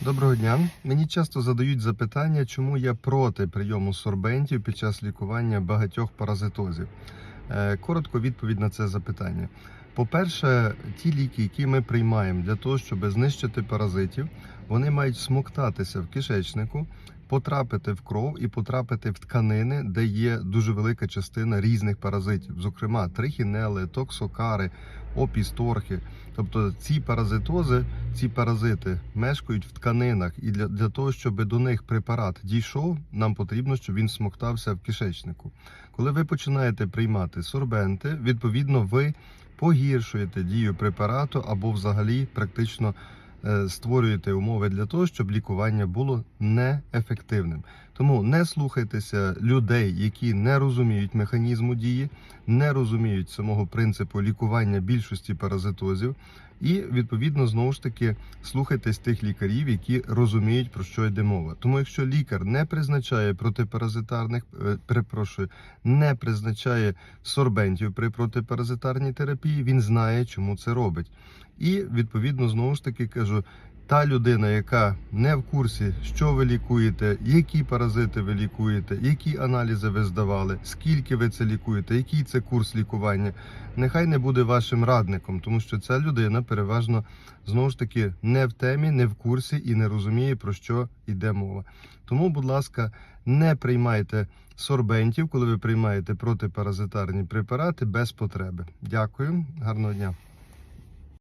Доброго дня. Мені часто задають запитання, чому я проти прийому сорбентів під час лікування багатьох паразитозів. Е, Коротко відповідь на це запитання. По-перше, ті ліки, які ми приймаємо для того, щоб знищити паразитів, вони мають смоктатися в кишечнику, потрапити в кров і потрапити в тканини, де є дуже велика частина різних паразитів, зокрема трихінели, токсокари, опісторхи. Тобто ці паразитози, ці паразити мешкають в тканинах, і для, для того, щоб до них препарат дійшов, нам потрібно, щоб він смоктався в кишечнику. Коли ви починаєте приймати сорбенти, відповідно, ви погіршуєте дію препарату або взагалі практично е, створюєте умови для того, щоб лікування було неефективним. Тому не слухайтеся людей, які не розуміють механізму дії, не розуміють самого принципу лікування більшості паразитозів, і відповідно знову ж таки слухайтесь тих лікарів, які розуміють про що йде мова. Тому, якщо лікар не призначає протипаразитарних, е, перепрошую, не призначає сорбентів при протипаразитарній терапії, він знає, чому це робить. І відповідно знову ж таки кажу. Та людина, яка не в курсі, що ви лікуєте, які паразити ви лікуєте, які аналізи ви здавали, скільки ви це лікуєте, який це курс лікування, нехай не буде вашим радником, тому що ця людина переважно знову ж таки не в темі, не в курсі і не розуміє про що йде мова. Тому, будь ласка, не приймайте сорбентів, коли ви приймаєте протипаразитарні препарати без потреби. Дякую, гарного дня.